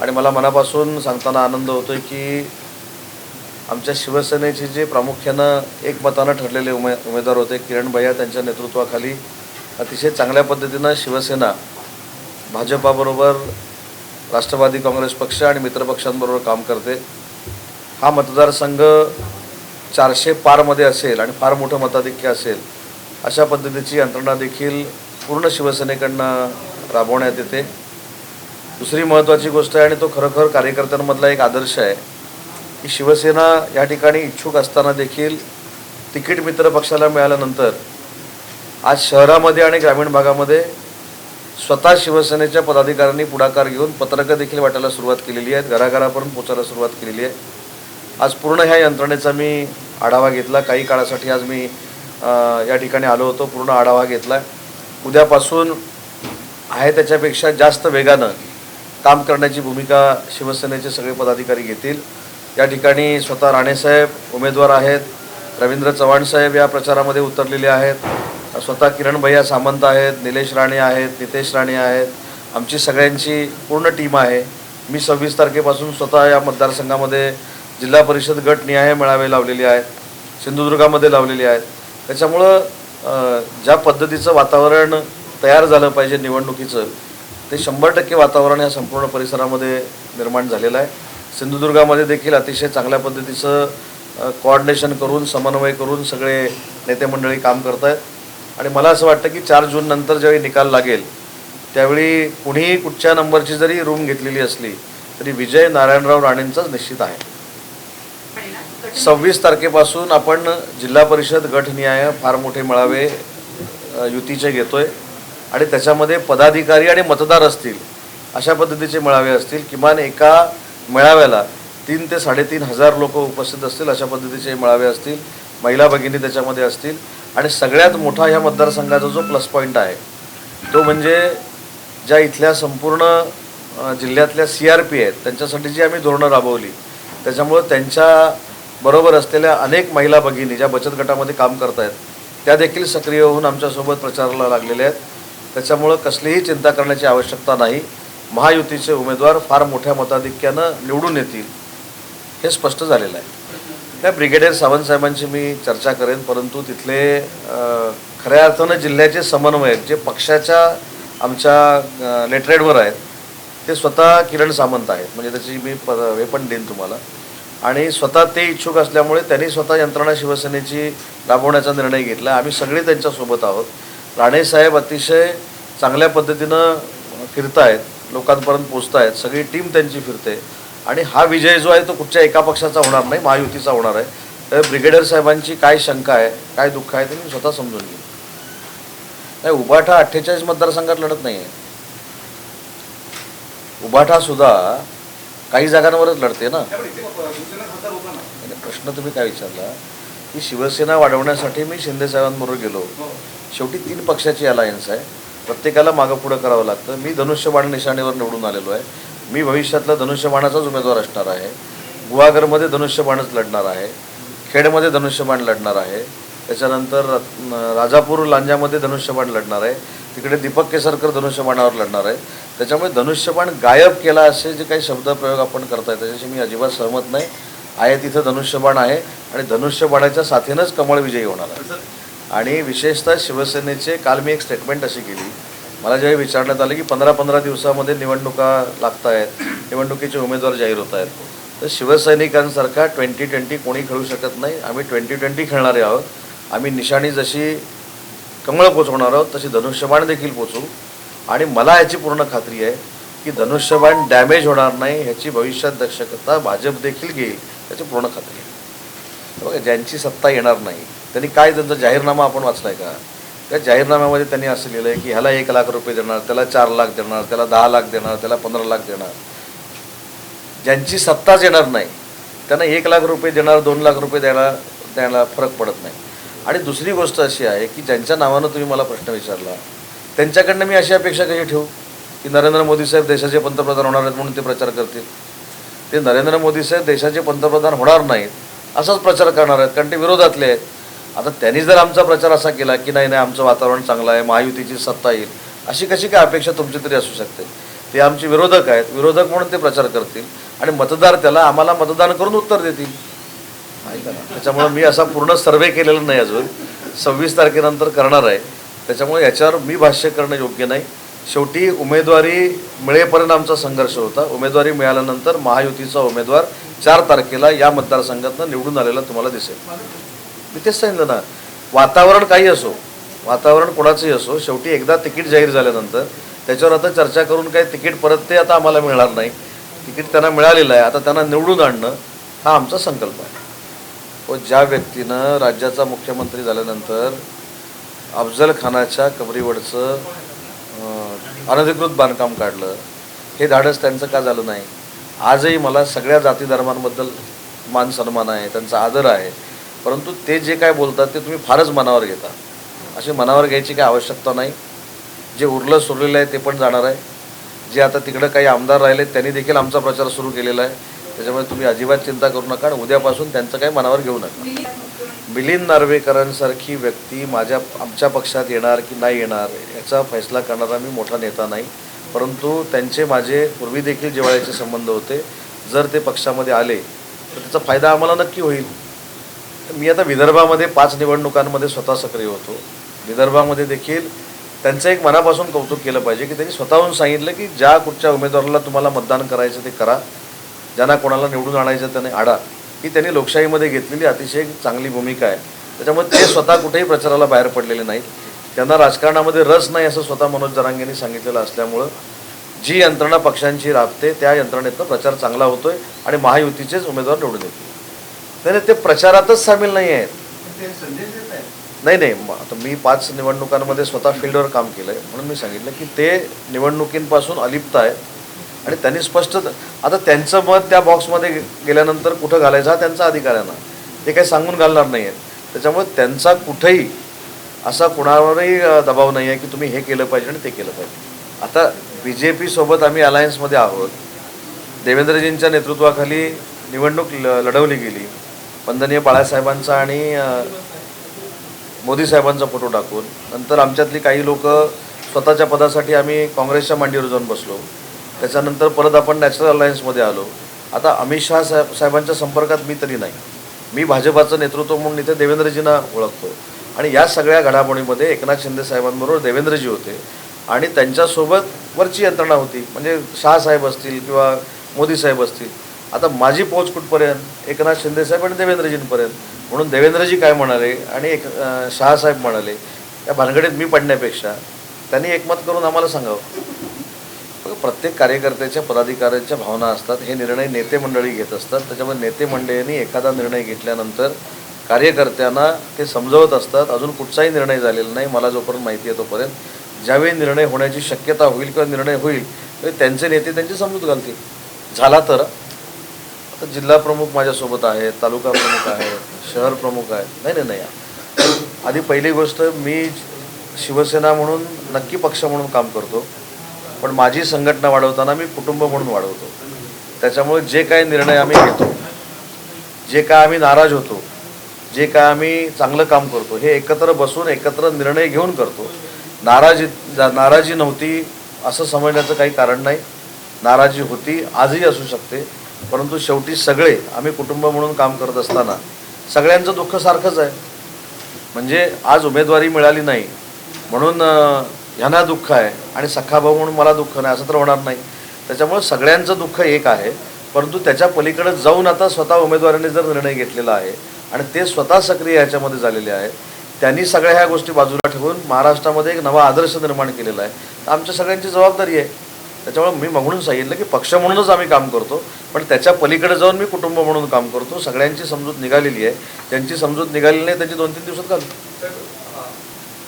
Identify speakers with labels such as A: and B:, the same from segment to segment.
A: आणि मला मनापासून सांगताना आनंद होतो आहे की आमच्या शिवसेनेचे जे प्रामुख्यानं एकमतानं ठरलेले उमे उमेदवार होते किरण भैया त्यांच्या नेतृत्वाखाली अतिशय चांगल्या पद्धतीनं शिवसेना भाजपाबरोबर राष्ट्रवादी काँग्रेस पक्ष आणि मित्रपक्षांबरोबर काम करते. हा मतदारसंघ चारशे पारमध्ये असेल आणि फार मोठं मताधिक्य असेल अशा पद्धतीची यंत्रणा देखील पूर्ण शिवसेनेकडनं राबवण्यात येते. दुसरी महत्त्वाची गोष्ट आहे आणि तो खरोखर कार्यकर्त्यांमधला एक आदर्श आहे की शिवसेना या ठिकाणी इच्छुक असताना देखील तिकीट मित्र पक्षाला मिळाल्यानंतर आज शहरामध्ये आणि ग्रामीण भागामध्ये स्वतः शिवसेनेच्या पदाधिकाऱ्यांनी पुढाकार घेऊन पत्रकं देखील वाटायला सुरुवात केलेली आहेत घराघरापर्यंत पोचायला सुरुवात केलेली आहे. आज पूर्ण ह्या यंत्रणेचा मी आढावा घेतला. काही काळासाठी आज मी या ठिकाणी आलो होतो पूर्ण आढावा घेतला. उद्यापासून आहे त्याच्यापेक्षा जास्त वेगानं काम करण्याची भूमिका शिवसेनेचे सगळे पदाधिकारी घेतील. या ठिकाणी स्वतः राणेसाहेब उमेदवार आहेत. रवींद्र चव्हाण साहेब या प्रचारामध्ये उतरलेले आहेत. स्वतः किरण भैया सामंत आहेत निलेश राणे आहेत नितेश राणे आहेत. आमची सगळ्यांची पूर्ण टीम आहे. मी सव्वीस तारखेपासून स्वतः या मतदारसंघामध्ये जिल्हा परिषद गट निहाय मेळावे लावलेले आहेत सिंधुदुर्गामध्ये लावलेले आहेत. त्याच्यामुळं ज्या पद्धतीचं वातावरण तयार झालं पाहिजे निवडणुकीचं ते शंभर टक्के वातावरण या संपूर्ण परिसरामध्ये निर्माण झालेलं आहे. सिंधुदुर्गामध्ये देखील अतिशय चांगल्या पद्धतीचं कोऑर्डिनेशन करून समन्वय करून सगळे नेते मंडळी काम करत आहेत. आणि मला असं वाटतं की चार जून नंतर ज्यावेळी निकाल लागेल त्यावेळी कुणीही कुठच्या नंबरची जरी रूम घेतलेली असली तरी विजय नारायणराव राणेंचाच निश्चित आहे. सव्वीस तारखेपासून आपण जिल्हा परिषद गटनिहाय फार मोठे मेळावे युतीचे घेतोय. आणि त्याच्यामध्ये पदाधिकारी आणि मतदार असतील अशा पद्धतीचे मेळावे असतील किमान एका मेळाव्याला तीन ते साडेतीन हजार लोक उपस्थित असतील अशा पद्धतीचे मेळावे असतील महिला भगिनी त्याच्यामध्ये असतील. आणि सगळ्यात मोठा ह्या मतदारसंघाचा जो प्लस पॉईंट आहे तो म्हणजे ज्या इथल्या संपूर्ण जिल्ह्यातल्या सी आर पी आहेत त्यांच्यासाठी जी आम्ही धोरणं राबवली त्याच्यामुळं त्यांच्या बरोबर असलेल्या अनेक महिला भगिनी ज्या बचत गटामध्ये काम करत आहेत त्या देखील सक्रिय होऊन आमच्यासोबत प्रचाराला लागलेल्या आहेत. त्याच्यामुळं कसलीही चिंता करण्याची आवश्यकता नाही. महायुतीचे उमेदवार फार मोठ्या मताधिक्यानं निवडून येतील हे स्पष्ट झालेलं आहे. त्या ब्रिगेडियर सावंतसाहेबांची मी चर्चा करेन परंतु तिथले खऱ्या अर्थानं जिल्ह्याचे समन्वयक जे पक्षाच्या आमच्या लेटरेडवर आहेत ते स्वतः किरण सामंत आहेत. म्हणजे त्याची मी प हे पण देईन तुम्हाला. आणि स्वतः ते इच्छुक असल्यामुळे त्यांनी स्वतः यंत्रणा शिवसेनेची राबवण्याचा निर्णय घेतला. आम्ही सगळे त्यांच्यासोबत आहोत. राणेसाहेब अतिशय चांगल्या पद्धतीनं फिरतायत लोकांपर्यंत पोचत आहेत सगळी टीम त्यांची फिरते. आणि हा विजय जो आहे तो कुठच्या एका पक्षाचा होणार नाही महायुतीचा होणार आहे. तर ब्रिगेडियर साहेबांची काय शंका आहे काय दुःख आहे ते मी स्वतः समजून घेईन. नाही उबाठा अठ्ठेचाळीस मतदारसंघात लढत नाही आहे उबाठा सुद्धा काही जागांवरच लढते ना. प्रश्न तुम्ही काय विचारला? की शिवसेना वाढवण्यासाठी मी शिंदे साहेबांबरोबर गेलो. हो. शेवटी तीन पक्षाची अलायन्स आहे. प्रत्येकाला मागं पुढं करावं लागतं. मी धनुष्यबाण निशाणीवर निवडून आलेलो आहे. मी भविष्यातला धनुष्यबाणाचाच उमेदवार असणार आहे. गुहागरमध्ये धनुष्यबाणच लढणार आहे. खेडमध्ये धनुष्यबाण लढणार आहे. त्याच्यानंतर राजापूर लांजामध्ये धनुष्यबाण लढणार आहे. तिकडे दीपक केसरकर धनुष्यबाणावर लढणार आहे. त्याच्यामुळे धनुष्यबाण गायब केला असे जे काही शब्दप्रयोग आपण करताय त्याच्याशी मी अजिबात सहमत नाही. आहे तिथं धनुष्यबाण आहे आणि धनुष्यबाणाच्या साथीनंच कमळ विजयी होणार आहे. आणि विशेषतः शिवसेनेचे काल मी एक स्टेटमेंट अशी केली. मला ज्यावेळी विचारण्यात आलं की पंधरा पंधरा दिवसामध्ये निवडणुका लागत आहेत निवडणुकीचे उमेदवार जाहीर होत आहेत तर शिवसैनिकांसारखा ट्वेंटी ट्वेंटी कोणी खेळू शकत नाही. आम्ही ट्वेंटी ट्वेंटी खेळणारे आहोत. आम्ही निशाणी जशी कमळ पोचवणार आहोत तशी धनुष्यबाण देखील पोचू. आणि मला याची पूर्ण खात्री आहे की धनुष्यबाण डॅमेज होणार नाही ह्याची भविष्यात दक्षता भाजप देखील घेईल याची पूर्ण खात्री आहे. बघा ज्यांची सत्ता येणार नाही त्यांनी काय त्यांचा जाहीरनामा आपण वाचलाय का? त्या जाहीरनाम्यामध्ये त्यांनी असं लिहिलं आहे की ह्याला एक लाख रुपये देणार त्याला चार लाख देणार त्याला दहा लाख देणार त्याला पंधरा लाख देणार. ज्यांची सत्ताच येणार नाही त्यांना एक लाख रुपये देणार दोन लाख रुपये द्यायला द्यायला फरक पडत नाही. आणि दुसरी गोष्ट अशी आहे की ज्यांच्या नावानं तुम्ही मला प्रश्न विचारला त्यांच्याकडनं मी अशी अपेक्षा कशी ठेवू? की नरेंद्र मोदी साहेब देशाचे पंतप्रधान होणार आहेत म्हणून ते प्रचार करतील? ते नरेंद्र मोदी साहेब देशाचे पंतप्रधान होणार नाहीत असाच प्रचार करणार आहेत कारण ते विरोधातले आहेत. आता त्यांनी जर आमचा प्रचार असा केला की नाही नाही आमचं वातावरण चांगलं आहे महायुतीची सत्ता येईल अशी कशी काय अपेक्षा तुमची तरी असू शकते? ते आमचे विरोधक आहेत विरोधक म्हणून ते प्रचार करतील आणि मतदार त्याला आम्हाला मतदान करून उत्तर देतील. ऐका ना? मी असा पूर्ण सर्वे केलेला नाही अजून. सव्वीस तारखेनंतर करणार आहे. त्याच्यामुळे याच्यावर मी भाष्य करणं योग्य नाही. शेवटी उमेदवारी मिळेपर्यंत आमचा संघर्ष होता. उमेदवारी मिळाल्यानंतर महायुतीचा उमेदवार चार तारखेला या मतदारसंघातनं निवडून आलेला तुम्हाला दिसेल. मी तेच सांगितलं ना वातावरण काही असो वातावरण कोणाचंही असो शेवटी एकदा तिकीट जाहीर झाल्यानंतर त्याच्यावर आता चर्चा करून काही तिकीट परत ते आता आम्हाला मिळणार नाही. तिकीट त्यांना मिळालेलं आहे आता त्यांना निवडून आणणं हा आमचा संकल्प आहे. व ज्या व्यक्तीनं राज्याचा मुख्यमंत्री झाल्यानंतर अफजल खानाच्या कबरीवरचं अनधिकृत बांधकाम काढलं हे धाडस त्यांचं का झालं नाही? आजही मला सगळ्या जाती धर्मांबद्दल मान सन्मान आहे त्यांचा आदर आहे. परंतु ते जे काय बोलतात ते तुम्ही फारच मनावर घेता. असे मनावर घ्यायची काही आवश्यकता नाही. जे उरलं सुरलेलं आहे ते पण जाणार आहे. जे आता तिकडं काही आमदार राहिले त्यांनी देखील आमचा प्रचार सुरू केलेला आहे. त्याच्यामुळे तुम्ही अजिबात चिंता करू नका आणि उद्यापासून त्यांचं काही मनावर घेऊ नका. मिलिंद नार्वेकरांसारखी व्यक्ती माझ्या आमच्या पक्षात येणार की नाही येणार याचा फैसला करणारा मी मोठा नेता नाही. परंतु त्यांचे माझे पूर्वी देखील जिवाळ्याचे संबंध होते. जर ते पक्षामध्ये आले तर त्याचा फायदा आम्हाला नक्की होईल. मी आता विदर्भामध्ये पाच निवडणुकांमध्ये स्वतः सक्रिय होतो. विदर्भामध्ये देखील त्यांचं एक मनापासून कौतुक केलं पाहिजे की त्यांनी स्वतःहून सांगितलं की ज्या कुठच्या उमेदवाराला तुम्हाला मतदान करायचं ते करा. ज्यांना कोणाला निवडून आणायचं त्याने आडा. ही त्यांनी लोकशाहीमध्ये घेतलेली अतिशय चांगली भूमिका आहे. त्याच्यामुळे ते स्वतः कुठेही प्रचाराला बाहेर पडलेले नाहीत. त्यांना राजकारणामध्ये रस नाही असं स्वतः मनोज जरांगेंनी सांगितलेलं असल्यामुळं जी यंत्रणा पक्षांची राबते त्या यंत्रणेतनं प्रचार चांगला होतोय आणि महायुतीचेच उमेदवार निवडून येतील. नाही नाही, ते प्रचारातच सामील नाही आहेत. नाही नाही आता मी पाच निवडणुकांमध्ये स्वतः फील्डवर काम केलं आहे म्हणून मी सांगितलं की ते निवडणुकींपासून अलिप्त आहेत. आणि त्यांनी स्पष्ट आता त्यांचं मत त्या बॉक्समध्ये गेल्यानंतर कुठं घालायचं हा त्यांचा अधिकार आहे ना. ते काही सांगून घालणार नाही आहेत. त्याच्यामुळे त्यांचा कुठेही असा कुणावरही दबाव नाही आहे की तुम्ही हे केलं पाहिजे आणि ते केलं पाहिजे. आता बी जे पीसोबत आम्ही अलायन्समध्ये आहोत. देवेंद्रजींच्या नेतृत्वाखाली निवडणूक ल लढवली गेली. वंदनीय बाळासाहेबांचा आणि मोदी साहेबांचा फोटो टाकून. नंतर आमच्यातली काही लोक स्वतःच्या पदासाठी आम्ही काँग्रेसच्या मांडीवर जाऊन बसलो. त्याच्यानंतर परत आपण नॅचरल अलायन्समध्ये आलो. आता अमित शहा साहेब साहेबांच्या संपर्कात मी तरी नाही. मी भाजपाचं नेतृत्व म्हणून इथे देवेंद्रजींना ओळखतो. आणि या सगळ्या घडामोडीमध्ये एकनाथ शिंदे साहेबांबरोबर देवेंद्रजी होते. आणि त्यांच्यासोबत वरची यंत्रणा होती. म्हणजे शहासाहेब असतील किंवा मोदी साहेब असतील. आता माझी पोच कुठपर्यंत? एकनाथ शिंदेसाहेब आणि देवेंद्रजींपर्यंत. म्हणून देवेंद्रजी काय म्हणाले आणि एक शहासाहेब म्हणाले या भानगडीत मी पडण्यापेक्षा त्यांनी एकमत करून आम्हाला सांगावं. प्रत्येक कार्यकर्त्याच्या पदाधिकाऱ्यांच्या भावना असतात. हे निर्णय नेते मंडळी घेत असतात. त्याच्यामुळे नेते मंडळींनी एखादा निर्णय घेतल्यानंतर कार्यकर्त्यांना ते समजवत असतात. अजून कुठचाही निर्णय झालेला नाही. मला जोपर्यंत माहिती आहे तोपर्यंत. ज्यावेळी निर्णय होण्याची शक्यता होईल किंवा निर्णय होईल त्यांचे नेते त्यांची समजूत घालतील. झाला तर तर जिल्हा प्रमुख माझ्यासोबत आहे तालुका प्रमुख आहे शहर प्रमुख आहे नाही नाही नाही. आधी पहिली गोष्ट मी शिवसेना म्हणून नक्की पक्ष म्हणून काम करतो. पण माझी संघटना वाढवताना मी कुटुंब म्हणून वाढवतो. त्याच्यामुळे जे काही निर्णय आम्ही घेतो जे काय आम्ही नाराज होतो जे काय आम्ही चांगलं काम करतो हे एकत्र बसून एकत्र निर्णय घेऊन करतो. नाराजी जा- नाराजी नव्हती असं समजण्याचं काही कारण नाही. नाराजी होती आजही असू शकते. परंतु शेवटी सगळे आम्ही कुटुंब म्हणून काम करत असताना सगळ्यांचं दुःख सारखंच आहे. म्हणजे आज उमेदवारी मिळाली नाही म्हणून ह्यांना दुःख आहे आणि सखाभाऊ म्हणून मला दुःख नाही असं तर होणार नाही. त्याच्यामुळं सगळ्यांचं दुःख एक आहे परंतु त्याच्या पलीकडे जाऊन आता स्वतः उमेदवाराने जर निर्णय घेतलेला आहे आणि ते स्वतः सक्रिय ह्याच्यामध्ये झालेले आहे त्यांनी सगळ्या ह्या गोष्टी बाजूला ठेवून महाराष्ट्रामध्ये एक नवा आदर्श निर्माण केलेला आहे. तर आमच्या सगळ्यांची जबाबदारी आहे. त्याच्यामुळे मी म्हणून सांगितलं की पक्ष म्हणूनच आम्ही काम करतो पण त्याच्या पलीकडे जाऊन मी कुटुंब म्हणून काम करतो. सगळ्यांची समजूत निघालेली आहे. ज्यांची समजूत निघालेली नाही त्यांची दोन तीन दिवसात घालू.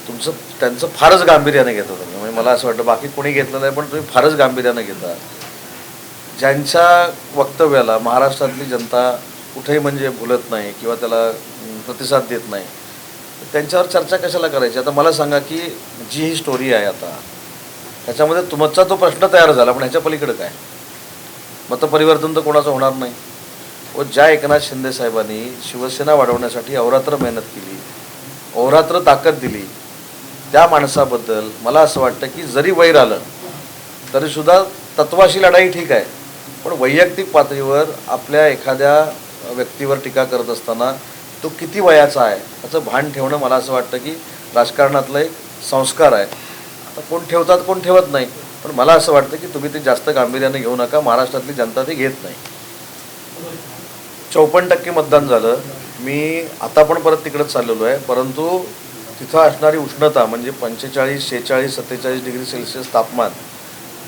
A: तुमचं त्यांचं फारच गांभीर्याने घेतो तुम्ही. म्हणजे मला असं वाटतं बाकी कोणी घेतलं नाही पण तुम्ही फारच गांभीर्याने घेता. ज्यांच्या वक्तव्याला महाराष्ट्रातली जनता कुठेही म्हणजे भुलत नाही किंवा त्याला प्रतिसाद देत नाही त्यांच्यावर चर्चा कशाला करायची? आता मला सांगा की जी ही स्टोरी आहे आता त्याच्यामध्ये तुमचा तो प्रश्न तयार झाला पण ह्याच्या पलीकडे काय? मतपरिवर्तन तर कोणाचं होणार नाही. व ज्या एकनाथ शिंदे साहेबांनी शिवसेना वाढवण्यासाठी अहोरात्र मेहनत केली अहोरात्र ताकद दिली त्या माणसाबद्दल मला असं वाटतं की जरी वैर आलं तरीसुद्धा तत्वाशी लढाई ठीक आहे. पण वैयक्तिक पातळीवर आपल्या एखाद्या व्यक्तीवर टीका करत असताना तो किती वयाचा आहे याचं भान ठेवणं मला असं वाटतं की राजकारणातलं एक संस्कार आहे. आता कोण ठेवतात कोण ठेवत नाही. पण मला असं वाटतं की तुम्ही ते जास्त गांभीर्याने घेऊ नका महाराष्ट्रातली जनता ते घेत नाही. चौपन्न टक्के मतदान झालं. मी आता पण परत तिकडंच चाललेलो आहे. परंतु तिथं असणारी उष्णता म्हणजे पंचेचाळीस शेहेचाळीस सत्तेचाळीस डिग्री सेल्सिअस तापमान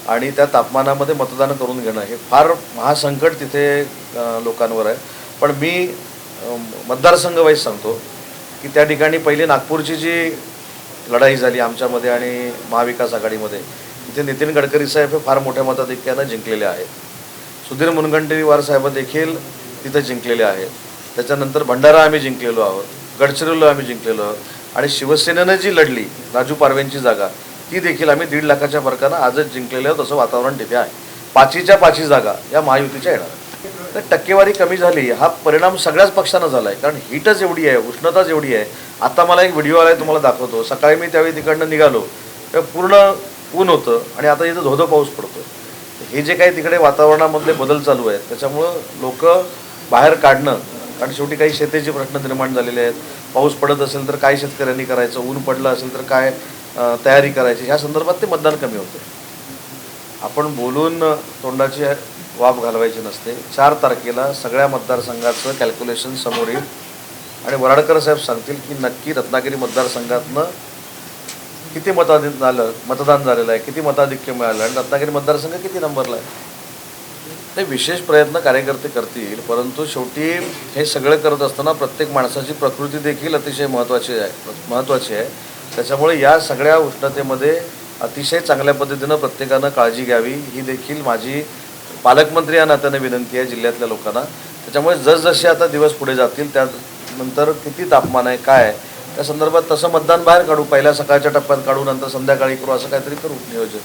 A: आणि त्या तापमानामध्ये मतदान करून घेणं हे फार महासंकट तिथे लोकांवर आहे. पण मी मतदारसंघ वाईज सांगतो की त्या ठिकाणी पहिली नागपूरची जी लढाई झाली आमच्यामध्ये आणि महाविकास आघाडीमध्ये. तिथे नितीन गडकरी साहेब हे फार मोठ्या मताधिक्यानं जिंकलेले आहेत. सुधीर मुनगंटीवार साहेब देखील तिथं जिंकलेले आहेत. त्याच्यानंतर भंडारा आम्ही जिंकलेलो आहोत गडचिरोलीला आम्ही जिंकलेलो आहोत आणि शिवसेनेनं जी लढली राजू पारवेंची जागा ती देखील आम्ही दीड लाखाच्या फरकानं आजच जिंकलेले आहोत असं वातावरण तिथे आहे. पाचीच्या पाची जागा या महायुतीच्या येणार आहेत. तर टक्केवारी कमी झाली. हा परिणाम सगळ्याच पक्षांना झाला आहे कारण हीटच एवढी आहे उष्णताच एवढी आहे. आता मला एक व्हिडिओ आला तुम्हाला दाखवतो. सकाळी मी त्यावेळी तिकडनं निघालो. तेव्हा पूर्ण ऊन होतं आणि आता इथं धोधो पाऊस पडतो हे जे काही तिकडे वातावरणामधले बदल चालू आहेत त्याच्यामुळं लोक बाहेर काढणं कारण शेवटी काही शेतीचे प्रश्न निर्माण झालेले आहेत. पाऊस पडत असेल तर काय शेतकऱ्यांनी करायचं? ऊन पडलं असेल तर काय तयारी करायची? ह्या संदर्भात ते मतदान कमी होतं आपण बोलून तोंडाची वाफ घालवायची नसते. चार तारखेला सगळ्या मतदारसंघाचं कॅल्क्युलेशन समोर येईल. आणि वराडकर साहेब सांगतील की नक्की रत्नागिरी मतदारसंघातनं किती मताधिक झालं मतदान झालेलं आहे किती मताधिक्य मिळालं आणि रत्नागिरी मतदारसंघ किती नंबरला आहे? ते विशेष प्रयत्न कार्यकर्ते करतील परंतु शेवटी हे सगळं करत असताना प्रत्येक माणसाची प्रकृती देखील अतिशय महत्त्वाची आहे महत्त्वाची आहे. त्याच्यामुळे या सगळ्या उष्णतेमध्ये अतिशय चांगल्या पद्धतीनं प्रत्येकानं काळजी घ्यावी. ही देखील माझी पालकमंत्री या नात्याने विनंती आहे जिल्ह्यातल्या लोकांना. त्याच्यामुळे जसजसे आता दिवस पुढे जातील त्यानंतर किती तापमान आहे काय आहे त्या संदर्भात तसं मतदान बाहेर काढू. पहिल्या सकाळच्या टप्प्यात काढू नंतर संध्याकाळी करू असं काहीतरी करू नियोजन.